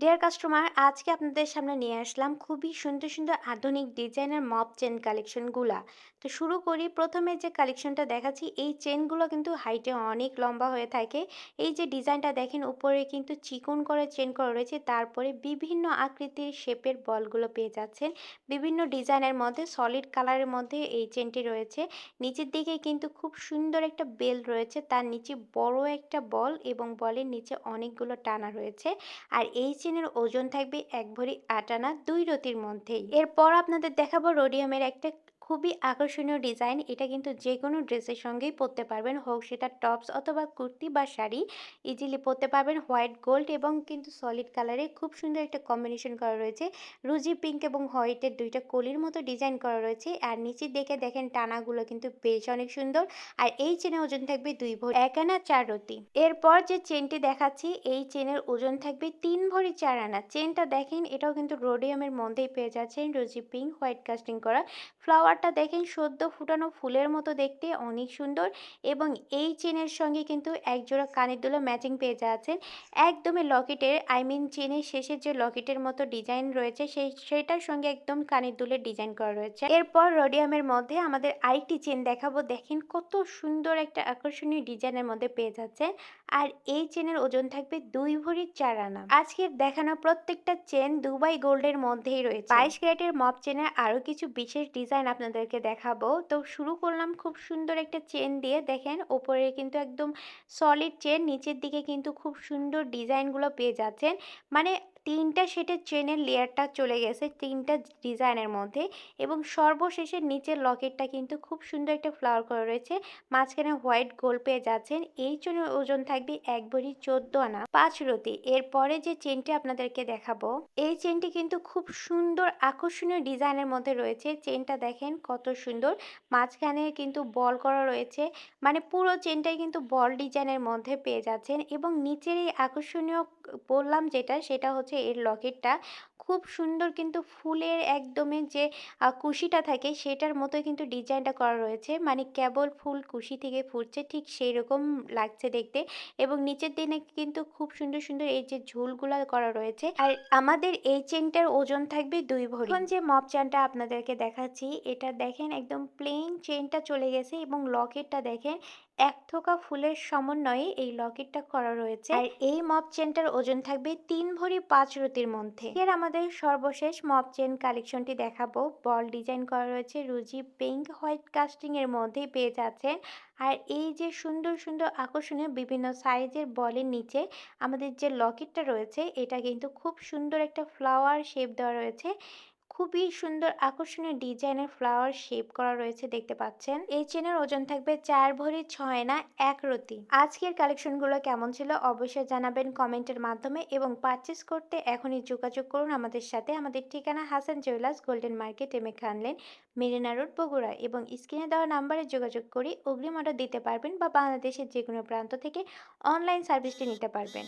Deer customer আজকে আপনাদের সামনে নিয়ে আসলাম খুবই সুন্দর সুন্দর আধুনিক ডিজাইনের মপ চেন কালেকশনগুলা তো শুরু করি, প্রথমে যে কালেকশনটা দেখাচ্ছি, এই চেনগুলো কিন্তু হাইটে অনেক লম্বা হয়ে থাকে। এই যে ডিজাইনটা দেখেন, উপরে কিন্তু চিকন করে চেন করা রয়েছে, তারপরে বিভিন্ন আকৃতির শেপের বলগুলো পেয়ে যাচ্ছেন। বিভিন্ন ডিজাইনের মধ্যে সলিড কালারের মধ্যে এই চেনটি রয়েছে। নিচের দিকে কিন্তু খুব সুন্দর একটা বেল রয়েছে, তার নিচে বড় একটা বল এবং বলের নিচে অনেকগুলো টানা রয়েছে। আর এই চেনের ওজন থাকবে এক ভরি আটানা দুই রতির মধ্যেই। এরপর আপনাদের দেখাবো রোডিয়ামের একটা খুবই আকর্ষণীয় ডিজাইন। এটা কিন্তু যে কোনো ড্রেসের সঙ্গেই পরতে পারবেন। হোক সেটা টপস অথবা কুর্তি বা শাড়ি ইজিলি পরতে পারবেন। হোয়াইট, গোল্ড এবং কিন্তু সলিড কালারে খুব সুন্দর একটা কম্বিনেশন করা রয়েছে। রুজি পিঙ্ক এবং হোয়াইটের দুইটা কলির মতো ডিজাইন করা রয়েছে। আর নিচের দিকে দেখেন টানাগুলো কিন্তু বেশ অনেক সুন্দর। আর এই চেনে ওজন থাকবে দুই ভরি, এক আনা, চার রতি। এরপর যে চেনটি দেখাচ্ছি, এই চেনের ওজন থাকবে তিন ভরি, চার আনা। চেনটা দেখেন, এটাও কিন্তু রোডিয়ামের মধ্যেই পেয়ে যাচ্ছেন। রুজি পিঙ্ক হোয়াইট কাস্টিং করা। ফ্লাওয়ারটা দেখেন সদ্য ফুটানো ফুলের মতো দেখতে অনেক সুন্দর এবং এই চেনের সঙ্গে কিন্তু একজোড়া কানের দুলো ম্যাচিং পেয়ে যাচ্ছেন। একদমই লকেটের, আই মিন চেনের শেষের যে লকেটের মতো ডিজাইন রয়েছে সেই, সেটার সঙ্গে একদম কানের দুলের ডিজাইন করা রয়েছে। এরপর রোডিয়ামের মধ্যে আমাদের আরেকটি চেন দেখাবো। দেখেন কত সুন্দর একটা আকর্ষণীয় ডিজাইনের মধ্যে পেয়ে যাচ্ছে আর এই চেনের ওজন থাকবে দুই ভরির চার আনা। আজকের দেখানো প্রত্যেকটা চেন দুবাই গোল্ডের মধ্যেই রয়েছে। বাইশ ক্যারেটের মপ চেনের আরও কিছু বিশেষ ডিজাইন আপনাদেরকে দেখাবো। তো শুরু করলাম খুব সুন্দর একটা চেন দিয়ে। দেখেন, ওপরে কিন্তু একদম সলিড চেন নিচের দিকে কিন্তু খুব সুন্দর ডিজাইনগুলো পেয়ে যাচ্ছেন। মানে তিনটা সেটের চেনের লেয়ারটা চলে গেছে, তিনটা ডিজাইনের মধ্যে এবং সর্বশেষে নিচের লকেটটা কিন্তু খুব সুন্দর একটা ফ্লাওয়ার করা রয়েছে। মাঝখানে হোয়াইট গোল পেয়ে যাচ্ছেন। এই চেনের ওজন থাকবে এক ভরি চোদ্দ আনা পাঁচ রতি। এরপরে যে চেনটি আপনাদেরকে দেখাবো, এই চেনটি কিন্তু খুব সুন্দর আকর্ষণীয় ডিজাইনের মধ্যে রয়েছে। চেনটা দেখেন কত সুন্দর। মাঝখানে কিন্তু বল করা রয়েছে। মানে পুরো চেনটাই কিন্তু বল ডিজাইনের মধ্যে পেয়ে যাচ্ছেন এবং নিচের এই আকর্ষণীয় বললাম যেটা, সেটা হচ্ছে এর লকেটটা। খুব সুন্দর কিন্তু ফুলের একদমই যে কুশিটা থাকে, সেটার মতো কিন্তু ডিজাইনটা করা রয়েছে। মানে কেবল ফুল কুশি থেকে ফুটছে, ঠিক সেই রকম লাগছে দেখতে। এবং নিচের দিনে কিন্তু খুব সুন্দর সুন্দর এই যে ঝুলগুলা করা রয়েছে। আর আমাদের এই চেনটার ওজন থাকবে দুই ভরি। এখন যে মপ চেনটা আপনাদেরকে দেখাচ্ছি, এটা দেখেন একদম প্লেন চেনটা চলে গেছে এবং লকেটটা দেখেন এক থোকা ফুলের সমন্বয়ে এই লকেটটা করা রয়েছে। আর এই মপ চেনটার ওজন থাকবে তিন ভরি পাঁচ রতির মধ্যে। এর আমাদের সর্বশেষ মপ চেন কালেকশনটি দেখাবো। বল ডিজাইন করা রয়েছে রুজি পিঙ্ক হোয়াইট কাস্টিং এর মধ্যেই পেয়ে যাচ্ছেন। আর এই যে সুন্দর সুন্দর আকর্ষণীয় বিভিন্ন সাইজের বলের নিচে আমাদের যে লকেটটা রয়েছে এটা কিন্তু খুব সুন্দর একটা ফ্লাওয়ার শেপ দেওয়া রয়েছে। খুবই সুন্দর আকর্ষণীয় ডিজাইনের ফ্লাওয়ার শেপ করা রয়েছে দেখতে পাচ্ছেন। এই চেনের ওজন থাকবে চার ভরি ছয় না এক রতি। আজকের কালেকশনগুলো কেমন ছিল অবশ্যই জানাবেন কমেন্টের মাধ্যমে এবং পারচেস করতে এখনই যোগাযোগ করুন আমাদের সাথে। আমাদের ঠিকানা Hasan jewellers golden market M খানলেন Marina road Bogura এবং স্ক্রিনে দেওয়া নাম্বারে যোগাযোগ করে অগ্রিম অর্ডার দিতে পারবেন বা বাংলাদেশের যে কোনো প্রান্ত থেকে অনলাইন সার্ভিসটি নিতে পারবেন।